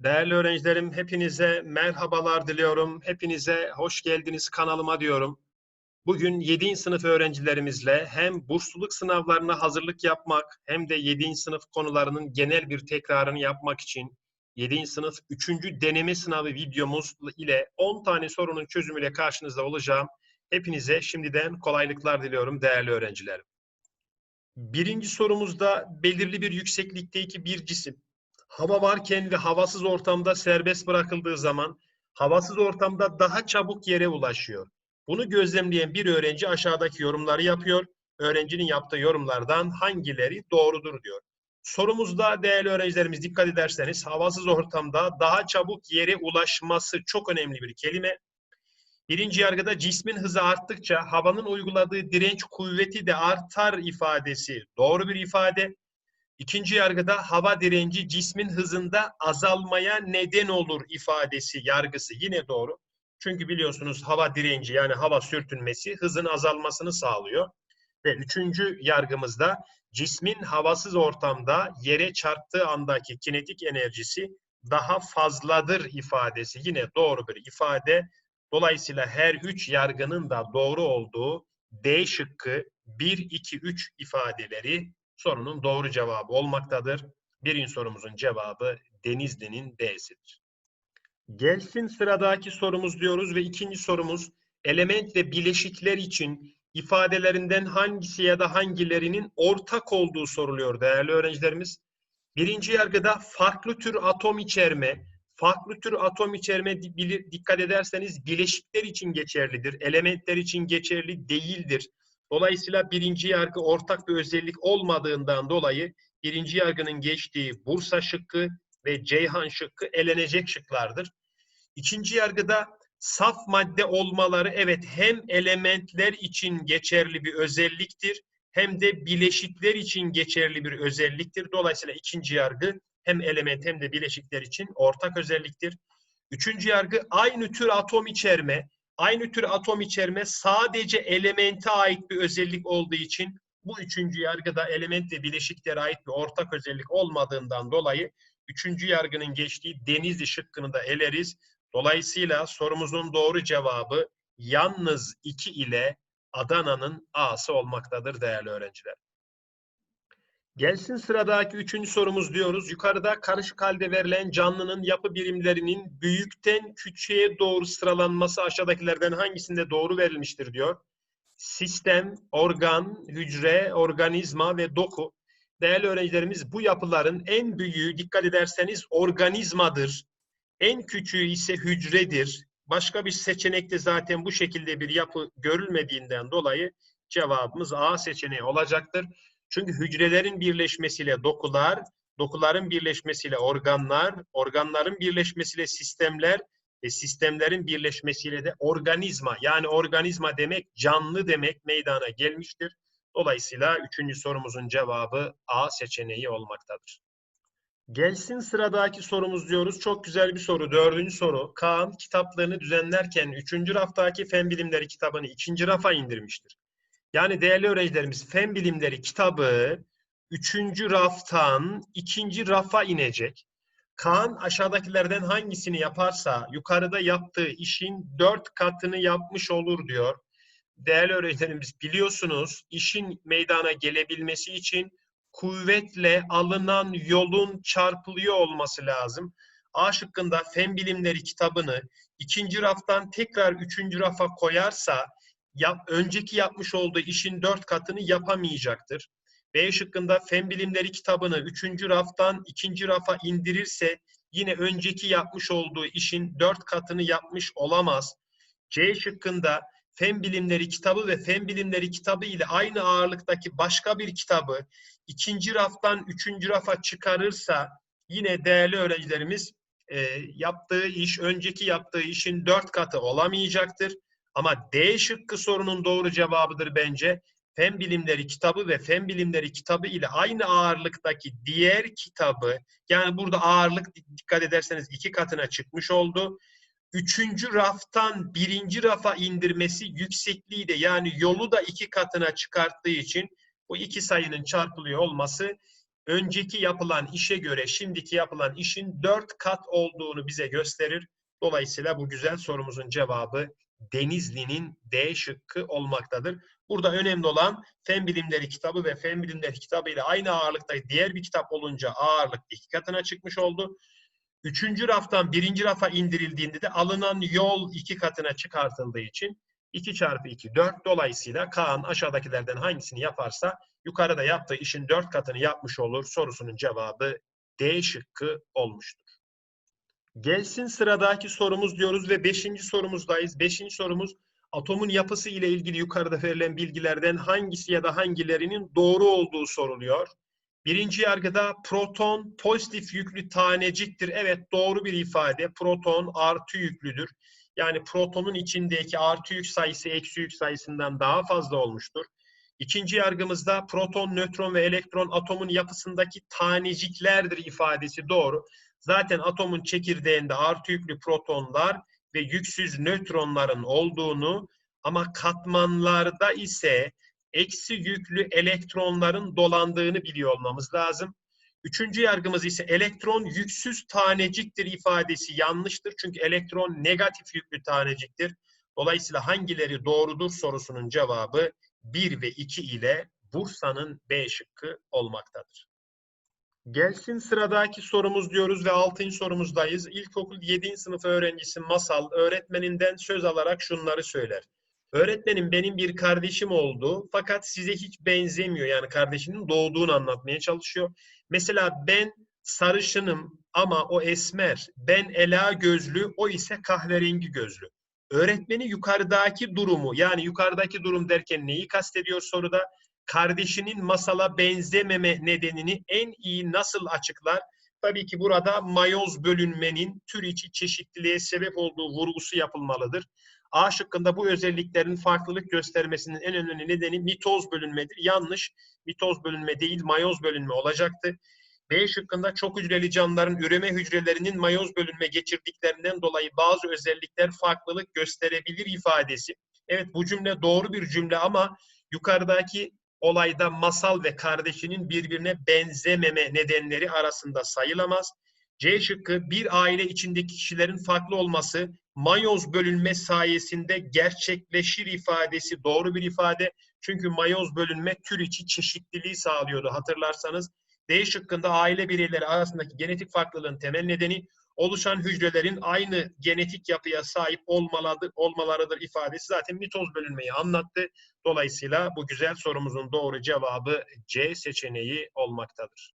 Değerli öğrencilerim, hepinize merhabalar diliyorum. Hepinize hoş geldiniz kanalıma diyorum. Bugün 7. sınıf öğrencilerimizle hem bursluluk sınavlarına hazırlık yapmak hem de 7. sınıf konularının genel bir tekrarını yapmak için 7. sınıf 3. deneme sınavı videomuz ile 10 tane sorunun çözümüyle karşınızda olacağım. Hepinize şimdiden kolaylıklar diliyorum değerli öğrencilerim. Birinci sorumuzda belirli bir yükseklikteki bir cisim hava varken ve havasız ortamda serbest bırakıldığı zaman havasız ortamda daha çabuk yere ulaşıyor. Bunu gözlemleyen bir öğrenci aşağıdaki yorumları yapıyor. Öğrencinin yaptığı yorumlardan hangileri doğrudur diyor. Sorumuzda değerli öğrencilerimiz dikkat ederseniz havasız ortamda daha çabuk yere ulaşması çok önemli bir kelime. Birinci yargıda cismin hızı arttıkça havanın uyguladığı direnç kuvveti de artar ifadesi doğru bir ifade. İkinci yargıda hava direnci cismin hızında azalmaya neden olur ifadesi yargısı yine doğru. Çünkü biliyorsunuz hava direnci yani hava sürtünmesi hızın azalmasını sağlıyor. Ve üçüncü yargımızda cismin havasız ortamda yere çarptığı andaki kinetik enerjisi daha fazladır ifadesi yine doğru bir ifade. Dolayısıyla her üç yargının da doğru olduğu D şıkkı 1, 2, 3 ifadeleri sorunun doğru cevabı olmaktadır. Birinci sorumuzun cevabı Denizli'nin D'sidir. Gelsin sıradaki sorumuz diyoruz ve ikinci sorumuz element ve bileşikler için ifadelerinden hangisi ya da hangilerinin ortak olduğu soruluyor değerli öğrencilerimiz. Birinci yargıda farklı tür atom içerme, farklı tür atom içerme dikkat ederseniz bileşikler için geçerlidir, elementler için geçerli değildir. Dolayısıyla birinci yargı ortak bir özellik olmadığından dolayı birinci yargının geçtiği Bursa şıkkı ve Ceyhan şıkkı elenecek şıklardır. İkinci yargıda saf madde olmaları evet hem elementler için geçerli bir özelliktir hem de bileşikler için geçerli bir özelliktir. Dolayısıyla ikinci yargı hem element hem de bileşikler için ortak özelliktir. Üçüncü yargı aynı tür atom içerme aynı tür atom içerme sadece elemente ait bir özellik olduğu için bu üçüncü yargıda element ve bileşiklere ait bir ortak özellik olmadığından dolayı üçüncü yargının geçtiği Denizli şıkkını da eleriz. Dolayısıyla sorumuzun doğru cevabı yalnız 2 ile Adana'nın A'sı olmaktadır değerli öğrenciler. Gelsin sıradaki üçüncü sorumuz diyoruz. Yukarıda karışık halde verilen canlının yapı birimlerinin büyükten küçüğe doğru sıralanması aşağıdakilerden hangisinde doğru verilmiştir diyor. Sistem, organ, hücre, organizma ve doku. Değerli öğrencilerimiz bu yapıların en büyüğü dikkat ederseniz organizmadır. En küçüğü ise hücredir. Başka bir seçenekte zaten bu şekilde bir yapı görülmediğinden dolayı cevabımız A seçeneği olacaktır. Çünkü hücrelerin birleşmesiyle dokular, dokuların birleşmesiyle organlar, organların birleşmesiyle sistemler ve sistemlerin birleşmesiyle de organizma yani organizma demek canlı demek meydana gelmiştir. Dolayısıyla üçüncü sorumuzun cevabı A seçeneği olmaktadır. Gelsin sıradaki sorumuz diyoruz. Çok güzel bir soru. Dördüncü soru. Kaan kitaplarını düzenlerken üçüncü raftaki fen bilimleri kitabını ikinci rafa indirmiştir. Yani değerli öğrencilerimiz fen bilimleri kitabı üçüncü raftan ikinci rafa inecek. Kaan aşağıdakilerden hangisini yaparsa yukarıda yaptığı işin dört katını yapmış olur diyor. Değerli öğrencilerimiz biliyorsunuz işin meydana gelebilmesi için kuvvetle alınan yolun çarpılıyor olması lazım. A şıkkında fen bilimleri kitabını ikinci raftan tekrar üçüncü rafa koyarsa yap, önceki yapmış olduğu işin dört katını yapamayacaktır. B şıkkında fen bilimleri kitabını üçüncü raftan ikinci rafa indirirse yine önceki yapmış olduğu işin dört katını yapmış olamaz. C şıkkında fen bilimleri kitabı ve fen bilimleri kitabı ile aynı ağırlıktaki başka bir kitabı ikinci raftan üçüncü rafa çıkarırsa yine değerli öğrencilerimiz e, yaptığı iş, önceki yaptığı işin dört katı olamayacaktır. Ama D şıkkı sorunun doğru cevabıdır bence. Fen bilimleri kitabı ve fen bilimleri kitabı ile aynı ağırlıktaki diğer kitabı yani burada ağırlık dikkat ederseniz iki katına çıkmış oldu. Üçüncü raftan birinci rafa indirmesi yüksekliği de yani yolu da iki katına çıkarttığı için bu iki sayının çarpılıyor olması önceki yapılan işe göre şimdiki yapılan işin dört kat olduğunu bize gösterir. Dolayısıyla bu güzel sorumuzun cevabı Denizli'nin D şıkkı olmaktadır. Burada önemli olan Fen Bilimleri kitabı ve Fen Bilimleri kitabı ile aynı ağırlıkta diğer bir kitap olunca ağırlık iki katına çıkmış oldu. Üçüncü raftan birinci rafa indirildiğinde de alınan yol iki katına çıkartıldığı için 2 çarpı 2 4 dolayısıyla Kaan aşağıdakilerden hangisini yaparsa yukarıda yaptığı işin 4 katını yapmış olur. Sorusunun cevabı D şıkkı olmuştur. Gelsin sıradaki sorumuz diyoruz ve 5. sorumuzdayız. 5. sorumuz atomun yapısı ile ilgili yukarıda verilen bilgilerden hangisi ya da hangilerinin doğru olduğu soruluyor. Birinci yargıda proton pozitif yüklü taneciktir. Evet doğru bir ifade. Proton artı yüklüdür. Yani protonun içindeki artı yük sayısı eksi yük sayısından daha fazla olmuştur. İkinci yargımızda proton, nötron ve elektron atomun yapısındaki taneciklerdir ifadesi doğru. Zaten atomun çekirdeğinde artı yüklü protonlar ve yüksüz nötronların olduğunu ama katmanlarda ise eksi yüklü elektronların dolandığını biliyor olmamız lazım. Üçüncü yargımız ise elektron yüksüz taneciktir ifadesi yanlıştır. Çünkü elektron negatif yüklü taneciktir. Dolayısıyla hangileri doğrudur sorusunun cevabı 1 ve 2 ile Bursa'nın B şıkkı olmaktadır. Gelsin sıradaki sorumuz diyoruz ve 6. sorumuzdayız. İlkokul 7. sınıf öğrencisi Masal öğretmeninden söz alarak şunları söyler. Öğretmenim benim bir kardeşim oldu fakat size hiç benzemiyor. Yani kardeşinin doğduğunu anlatmaya çalışıyor. Mesela ben sarışınım ama o esmer. Ben ela gözlü, o ise kahverengi gözlü. Öğretmeni yukarıdaki durumu yani yukarıdaki durum derken neyi kastediyor soruda? Kardeşinin masala benzememe nedenini en iyi nasıl açıklar? Tabii ki burada mayoz bölünmenin tür içi çeşitliliğe sebep olduğu vurgusu yapılmalıdır. A şıkkında bu özelliklerin farklılık göstermesinin en önemli nedeni mitoz bölünmedir. Yanlış. Mitoz bölünme değil, mayoz bölünme olacaktı. B şıkkında çok hücreli canlıların üreme hücrelerinin mayoz bölünme geçirdiklerinden dolayı bazı özellikler farklılık gösterebilir ifadesi. Evet bu cümle doğru bir cümle ama yukarıdaki olayda masal ve kardeşinin birbirine benzememe nedenleri arasında sayılamaz. C şıkkı bir aile içindeki kişilerin farklı olması mayoz bölünme sayesinde gerçekleşir ifadesi doğru bir ifade. Çünkü mayoz bölünme tür içi çeşitliliği sağlıyordu hatırlarsanız. D şıkkında aile bireyleri arasındaki genetik farklılığın temel nedeni oluşan hücrelerin aynı genetik yapıya sahip olmalıdır, olmalarıdır ifadesi zaten mitoz bölünmeyi anlattı. Dolayısıyla bu güzel sorumuzun doğru cevabı C seçeneği olmaktadır.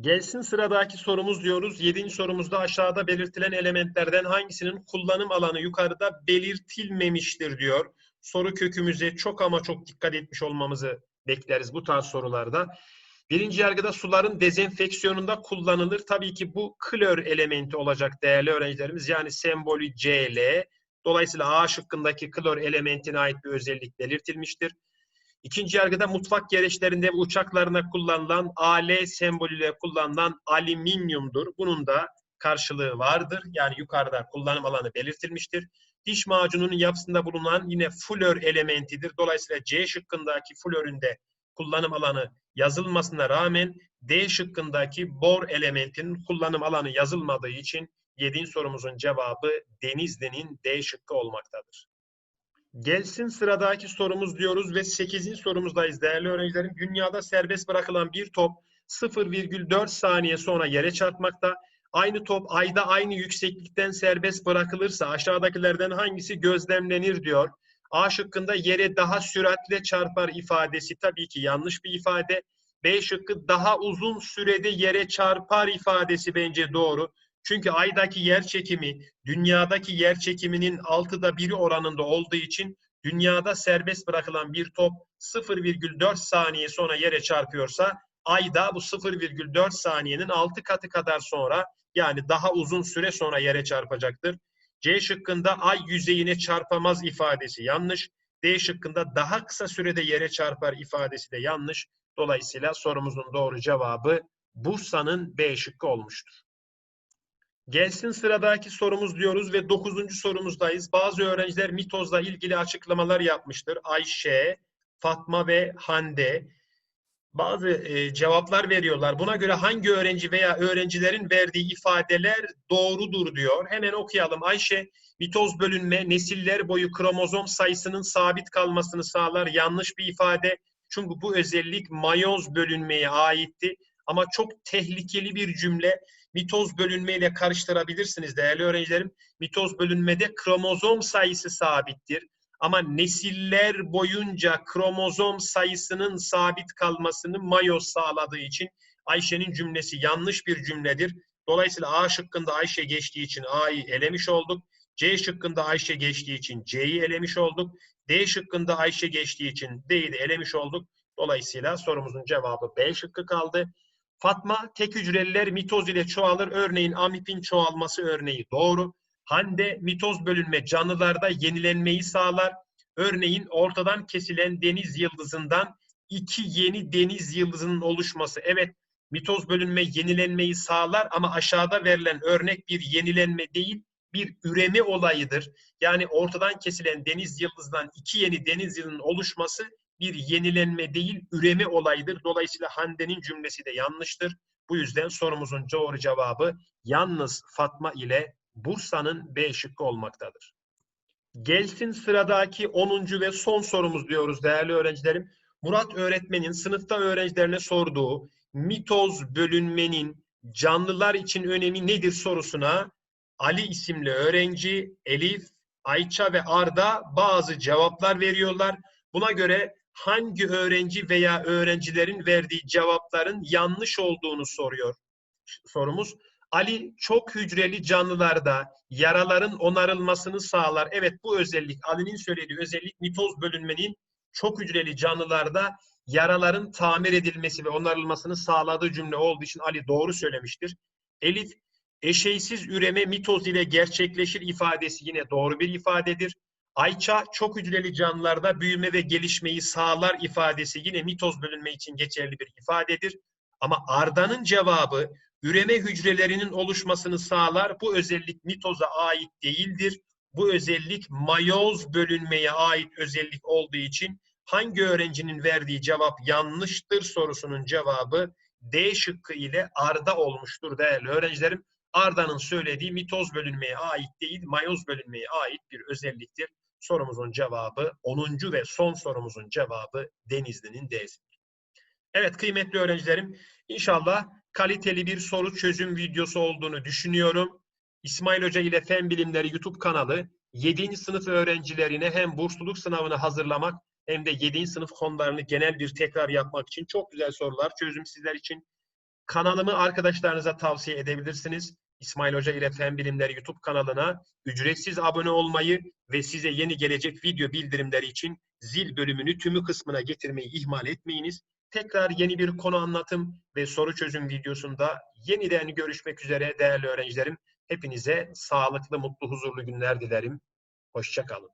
Gelsin sıradaki sorumuz diyoruz. Yedinci sorumuzda aşağıda belirtilen elementlerden hangisinin kullanım alanı yukarıda belirtilmemiştir diyor. Soru kökümüze çok ama çok dikkat etmiş olmamızı bekleriz bu tarz sorularda. Birinci yargıda suların dezenfeksiyonunda kullanılır. Tabii ki bu klor elementi olacak değerli öğrencilerimiz. Yani sembolü Cl. Dolayısıyla A şıkkındaki klor elementine ait bir özellik belirtilmiştir. İkinci yargıda mutfak gereçlerinde ve uçaklarına kullanılan AL sembolüyle kullanılan alüminyumdur. Bunun da karşılığı vardır. Yani yukarıda kullanım alanı belirtilmiştir. Diş macununun yapısında bulunan yine flor elementidir. Dolayısıyla C şıkkındaki florün de kullanım alanı yazılmasına rağmen D şıkkındaki bor elementinin kullanım alanı yazılmadığı için 7. sorumuzun cevabı Denizli'nin D şıkkı olmaktadır. Gelsin sıradaki sorumuz diyoruz ve 8. sorumuzdayız değerli öğrencilerim. Dünyada serbest bırakılan bir top 0,4 saniye sonra yere çarpmakta. Aynı top ayda aynı yükseklikten serbest bırakılırsa aşağıdakilerden hangisi gözlemlenir diyor. A şıkkında yere daha süratle çarpar ifadesi tabii ki yanlış bir ifade. B şıkkı daha uzun sürede yere çarpar ifadesi bence doğru. Çünkü aydaki yer çekimi dünyadaki yer çekiminin altıda biri oranında olduğu için dünyada serbest bırakılan bir top 0,4 saniye sonra yere çarpıyorsa ayda bu 0,4 saniyenin 6 katı kadar sonra yani daha uzun süre sonra yere çarpacaktır. C şıkkında ay yüzeyine çarpamaz ifadesi yanlış. D şıkkında daha kısa sürede yere çarpar ifadesi de yanlış. Dolayısıyla sorumuzun doğru cevabı Bursa'nın B şıkkı olmuştur. Gelsin sıradaki sorumuz diyoruz ve dokuzuncu sorumuzdayız. Bazı öğrenciler mitozla ilgili açıklamalar yapmıştır. Ayşe, Fatma ve Hande. Bazı e, cevaplar veriyorlar. Buna göre hangi öğrenci veya öğrencilerin verdiği ifadeler doğrudur diyor. Hemen okuyalım. Ayşe, mitoz bölünme nesiller boyu kromozom sayısının sabit kalmasını sağlar. Yanlış bir ifade. Çünkü bu özellik mayoz bölünmeye aitti. Ama çok tehlikeli bir cümle. Mitoz bölünmeyle karıştırabilirsiniz değerli öğrencilerim. Mitoz bölünmede kromozom sayısı sabittir. Ama nesiller boyunca kromozom sayısının sabit kalmasını mayoz sağladığı için Ayşe'nin cümlesi yanlış bir cümledir. Dolayısıyla A şıkkında Ayşe geçtiği için A'yı elemiş olduk. C şıkkında Ayşe geçtiği için C'yi elemiş olduk. D şıkkında Ayşe geçtiği için D'yi de elemiş olduk. Dolayısıyla sorumuzun cevabı B şıkkı kaldı. Fatma tek hücreliler mitoz ile çoğalır. Örneğin amipin çoğalması örneği doğru. Hande mitoz bölünme canlılarda yenilenmeyi sağlar. Örneğin ortadan kesilen deniz yıldızından iki yeni deniz yıldızının oluşması. Evet mitoz bölünme yenilenmeyi sağlar ama aşağıda verilen örnek bir yenilenme değil bir üreme olayıdır. Yani ortadan kesilen deniz yıldızından iki yeni deniz yıldızının oluşması bir yenilenme değil üreme olayıdır. Dolayısıyla Hande'nin cümlesi de yanlıştır. Bu yüzden sorumuzun doğru cevabı yalnız Fatma ile Bursa'nın B şıkkı olmaktadır. Gelsin sıradaki 10. ve son sorumuz diyoruz değerli öğrencilerim. Murat öğretmenin sınıfta öğrencilerine sorduğu mitoz bölünmenin canlılar için önemi nedir sorusuna Ali isimli öğrenci, Elif, Ayça ve Arda bazı cevaplar veriyorlar. Buna göre hangi öğrenci veya öğrencilerin verdiği cevapların yanlış olduğunu soruyor sorumuz. Ali çok hücreli canlılarda yaraların onarılmasını sağlar. Evet bu özellik Ali'nin söylediği özellik mitoz bölünmenin çok hücreli canlılarda yaraların tamir edilmesi ve onarılmasını sağladığı cümle olduğu için Ali doğru söylemiştir. Elif eşeysiz üreme mitoz ile gerçekleşir ifadesi yine doğru bir ifadedir. Ayça çok hücreli canlılarda büyüme ve gelişmeyi sağlar ifadesi yine mitoz bölünme için geçerli bir ifadedir. Ama Arda'nın cevabı üreme hücrelerinin oluşmasını sağlar. Bu özellik mitoza ait değildir. Bu özellik mayoz bölünmeye ait özellik olduğu için hangi öğrencinin verdiği cevap yanlıştır sorusunun cevabı D şıkkı ile Arda olmuştur değerli öğrencilerim. Arda'nın söylediği mitoz bölünmeye ait değil, mayoz bölünmeye ait bir özelliktir. Sorumuzun cevabı 10. ve son sorumuzun cevabı Denizli'nin D'sidir. Evet kıymetli öğrencilerim, inşallah kaliteli bir soru çözüm videosu olduğunu düşünüyorum. İsmail Hoca ile Fen Bilimleri YouTube kanalı 7. sınıf öğrencilerine hem bursluluk sınavını hazırlamak hem de 7. sınıf konularını genel bir tekrar yapmak için çok güzel sorular çözüm sizler için. Kanalımı arkadaşlarınıza tavsiye edebilirsiniz. İsmail Hoca ile Fen Bilimleri YouTube kanalına ücretsiz abone olmayı ve size yeni gelecek video bildirimleri için zil bölümünü tümü kısmına getirmeyi ihmal etmeyiniz. Tekrar yeni bir konu anlatım ve soru çözüm videosunda yeniden görüşmek üzere değerli öğrencilerim. Hepinize sağlıklı, mutlu, huzurlu günler dilerim. Hoşçakalın.